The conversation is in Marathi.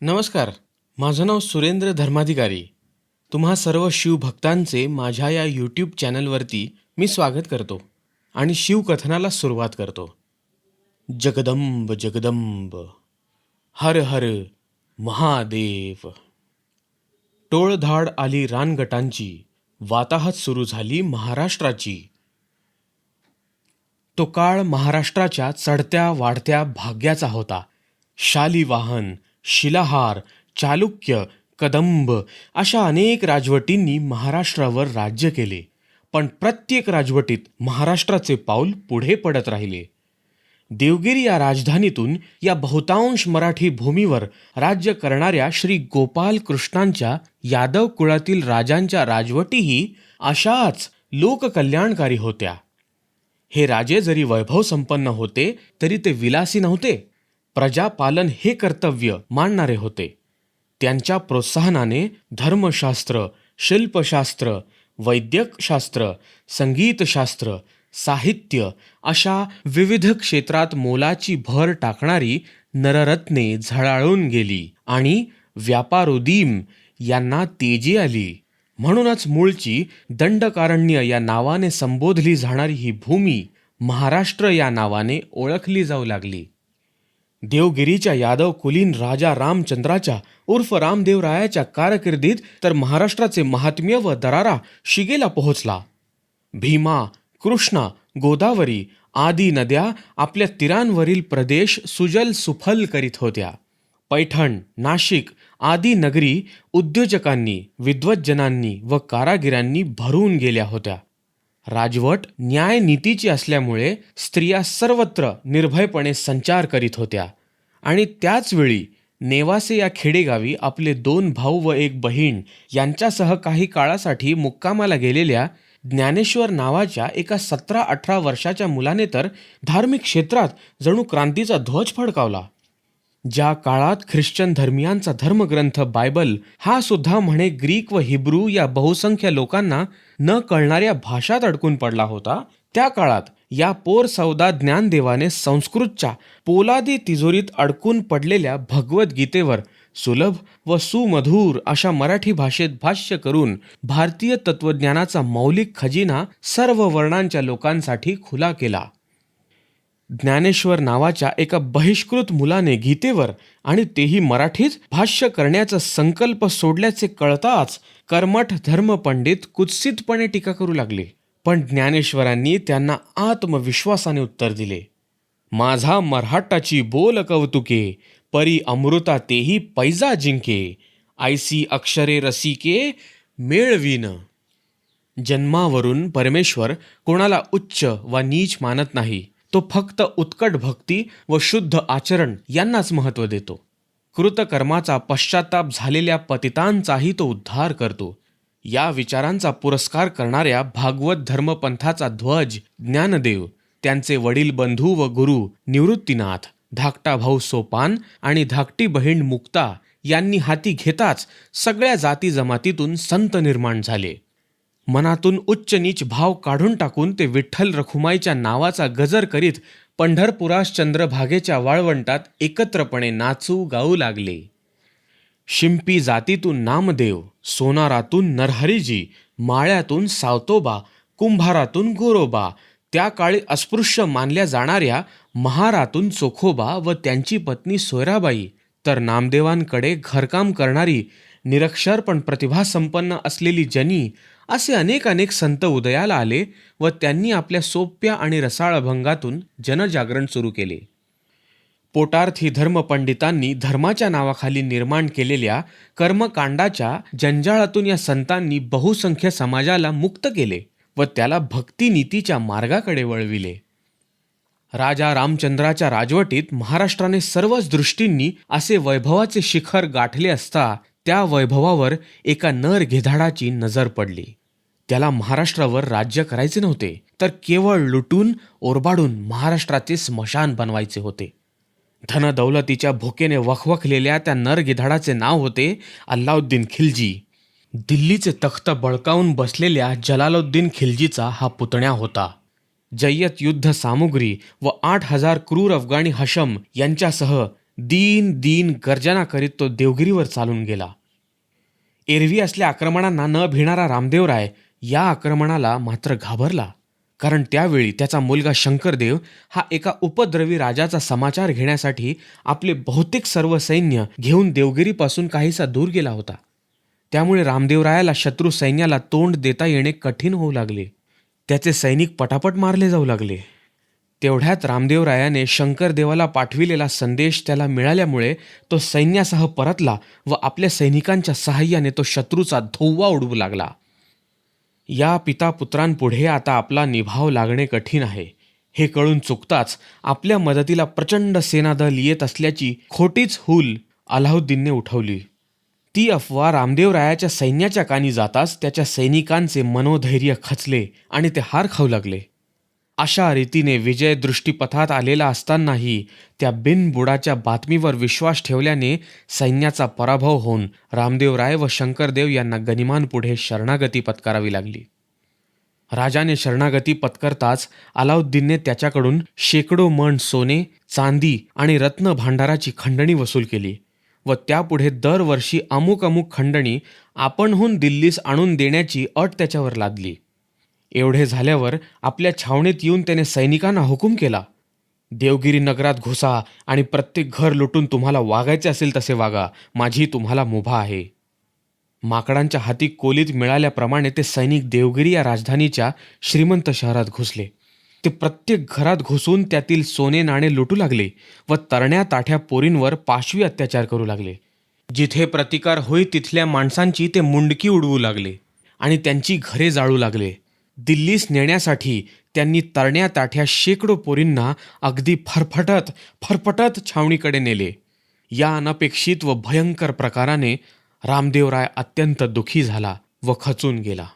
नमस्कार माझं नाव सुरेंद्र धर्माधिकारी. तुम्हा सर्व शिवभक्तांचे माझ्या या यूट्यूब चॅनलवरती मी स्वागत करतो आणि शिवकथनाला सुरुवात करतो. जगदंब जगदंब. हर हर महादेव. टोळधाड आली रानगटांची वाताहत सुरू झाली महाराष्ट्राची. तो काळ महाराष्ट्राच्या चढत्या वाढत्या भाग्याचा होता. शाली वाहन शिलाहार चालुक्य कदंब अशा अनेक राजवटींनी महाराष्ट्रावर राज्य केले. पण प्रत्येक राजवटीत महाराष्ट्राचे पाऊल पुढे पडत राहिले. देवगिरी या राजधानीतून या बहुतांश मराठी भूमीवर राज्य करणाऱ्या श्री गोपाल कृष्णांच्या यादव कुळातील राजांच्या राजवटीही अशाच लोककल्याणकारी होत्या. हे राजे जरी वैभव संपन्न होते तरी ते विलासी नव्हते. प्रजापालन हे कर्तव्य मानणारे होते. त्यांच्या प्रोत्साहनाने धर्मशास्त्र शिल्पशास्त्र वैद्यकशास्त्र संगीतशास्त्र साहित्य अशा विविध क्षेत्रात मोलाची भर टाकणारी नररत्ने झळाळून गेली आणि व्यापारोदीम यांना तेजी आली. म्हणूनच मूळची दंडकारण्य या नावाने संबोधली जाणारी ही भूमी महाराष्ट्र या नावाने ओळखली जाऊ लागली. देवगिरीच्या यादव कुलीन राजा रामचंद्राच्या उर्फ रामदेवरायाच्या कारकिर्दीत तर महाराष्ट्राचे महात्म्य व दरारा शिगेला पोहोचला. भीमा कृष्णा गोदावरी आदी नद्या आपल्या तीरांवरील प्रदेश सुजल सुफल करीत होत्या. पैठण नाशिक आदी नगरी उद्योजकांनी विद्वज्जनांनी व कारागिरांनी भरून गेल्या होत्या. राजवट न्यायनीतीची असल्यामुळे स्त्रिया सर्वत्र निर्भयपणे संचार करीत होत्या. आणि त्याचवेळी नेवासे या खेडेगावी आपले दोन भाऊ व एक बहीण यांच्यासह काही काळासाठी मुक्कामाला गेलेल्या ज्ञानेश्वर नावाच्या एका सतरा अठरा वर्षाच्या मुलाने तर धार्मिक क्षेत्रात जणू क्रांतीचा ध्वज फडकावला. ज्या काळात ख्रिश्चन धर्मियांचा धर्मग्रंथ बायबल हा सुद्धा म्हणे ग्रीक व हिब्रू या बहुसंख्य लोकांना न कळणाऱ्या भाषात अडकून पडला होता त्या काळात या पोर सौदा ज्ञानदेवाने संस्कृतच्या पोलादी तिजोरीत अडकून पडलेल्या भगवद्गीतेवर सुलभ व सुमधूर अशा मराठी भाषेत भाष्य करून भारतीय तत्वज्ञानाचा मौलिक खजिना सर्व वर्णांच्या लोकांसाठी खुला केला. ज्ञानेश्वर नावाच्या एका बहिष्कृत मुलाने गीतेवर आणि तेही मराठीत भाष्य करण्याचा संकल्प सोडल्याचे कळताच कर्मठ धर्मपंडित कुत्सितपणे टीका करू लागले. पण ज्ञानेश्वरांनी त्यांना आत्मविश्वासाने उत्तर दिले. माझा मराठाची बोल कौतुके परी अमृता तेही पैजा जिंके आयसी अक्षरे रसिके मेळवीन. जन्मावरून परमेश्वर कोणाला उच्च वा नीच मानत नाही. तो फक्त उत्कट भक्ती व शुद्ध आचरण यांनाच महत्त्व देतो. कृतकर्माचा पश्चाताप झालेल्या पतितांचाही तो उद्धार करतो. या विचारांचा पुरस्कार करणाऱ्या भागवत धर्मपंथाचा ध्वज ज्ञानदेव त्यांचे वडील बंधू व गुरु निवृत्तीनाथ धाकटा भाऊ सोपान आणि धाकटी बहीण मुक्ता यांनी हाती घेताच सगळ्या जाती जमातीतून संत निर्माण झाले. मनातून उच्च नीच भाव काढून टाकून ते विठ्ठल रखुमाईच्या नावाचा गजर करीत पंढरपुरास चंद्रभागेच्या वाळवंटात एकत्रपणे नाचू गाऊ लागले. शिंपी जातीतून नामदेव सोनारातून नरहरीजी माळ्यातून सावतोबा कुंभारातून गोरोबा त्या काळी अस्पृश्य मानल्या जाणाऱ्या महारातून चोखोबा व त्यांची पत्नी सोयराबाई तर नामदेवांकडे घरकाम करणारी निरक्षर पण प्रतिभासंपन्न असलेली जनी असे अनेक अनेक संत उदयाला आले व त्यांनी आपल्या सोप्या आणि रसाळ अभंगातून जनजागरण सुरू केले. पोटार्थी धर्मपंडितांनी धर्माच्या नावाखाली निर्माण केलेल्या कर्मकांडाच्या जंजाळातून या संतांनी बहुसंख्य समाजाला मुक्त केले व त्याला भक्तिनीतीच्या मार्गाकडे वळविले. राजा रामचंद्राच्या राजवटीत महाराष्ट्राने सर्वच दृष्टींनी असे वैभवाचे शिखर गाठले असता त्या वैभवावर एका नर घेधाडाची नजर पडली. त्याला महाराष्ट्रावर राज्य करायचे नव्हते तर केवळ लुटून ओरबाडून महाराष्ट्राचे स्मशान बनवायचे होते. धनदौलतीच्या भुकेने वखवखलेल्या त्या नर गिधाडाचे नाव होते अल्लाउद्दीन खिलजी. दिल्लीचे तख्त बळकावून बसलेल्या जलालुद्दीन खिलजीचा हा पुतण्या होता. जय्यत युद्ध सामुग्री व आठ हजार क्रूर अफगाणी हशम यांच्यासह दीन दीन गर्जना करीत तो देवगिरीवर चालून गेला. एरवी असल्या आक्रमणांना न भिणारा रामदेवराय या आक्रमणाला मात्र घाबरला. कारण त्यावेळी त्याचा मुलगा शंकरदेव हा एका उपद्रवी राजाचा समाचार घेण्यासाठी आपले बहुतेक सर्व सैन्य घेऊन देवगिरीपासून काहीसा दूर गेला होता. त्यामुळे रामदेवरायाला शत्रू सैन्याला तोंड देता येणे कठीण होऊ लागले. त्याचे सैनिक पटापट मारले जाऊ लागले. तेवढ्यात रामदेवरायाने शंकरदेवाला पाठविलेला संदेश त्याला मिळाल्यामुळे तो सैन्यासह परतला व आपल्या सैनिकांच्या सहाय्याने तो शत्रूचा धोव्वा उडवू लागला. या पिता पुत्रांपुढे आता आपला निभाव लागणे कठीण आहे. हे कळून चुकताच आपल्या मदतीला प्रचंड सेनादल येत असल्याची खोटीच हूल अलाउद्दीनने उठवली. ती अफवा रामदेवरायाच्या सैन्याच्या कानी जाताच त्याच्या सैनिकांचे मनोधैर्य खचले आणि ते हार खाऊ लागले. अशा रीतीने विजय दृष्टीपथात आलेला असतानाही त्या बिनबुडाच्या बातमीवर विश्वास ठेवल्याने सैन्याचा पराभव होऊन रामदेव राय व शंकरदेव यांना गनिमांपुढे शरणागती पत्करावी लागली. राजाने शरणागती पत्करताच अलाउद्दीनने त्याच्याकडून शेकडो मण सोने चांदी आणि रत्न भांडाराची खंडणी वसूल केली व त्यापुढे दरवर्षी अमुक अमुक खंडणी आपणहून दिल्लीस आणून देण्याची अट त्याच्यावर लादली. एवढे झाल्यावर आपल्या छावणीत येऊन त्याने सैनिकांना हुकूम केला. देवगिरी नगरात घुसा आणि प्रत्येक घर लुटून तुम्हाला वागायचे असेल तसे वागा. माझी तुम्हाला मुभा आहे. माकडांच्या हाती कोलीत मिळाल्याप्रमाणे ते सैनिक देवगिरी या राजधानीच्या श्रीमंत शहरात घुसले. ते प्रत्येक घरात घुसून त्यातील सोने नाणे लुटू लागले व तरण्या ताठ्या पोरींवर पाशवी अत्याचार करू लागले. जिथे प्रतिकार होई तिथल्या माणसांची ते मुंडकी उडवू लागले आणि त्यांची घरे जाळू लागले. दिल्लीस नेण्यासाठी त्यांनी तरण्या ताठ्या शेकडो पोरींना अगदी फरफटत फरफटत छावणीकडे नेले. या अनपेक्षित व भयंकर प्रकाराने रामदेवराय अत्यंत दुखी झाला व खचून गेला.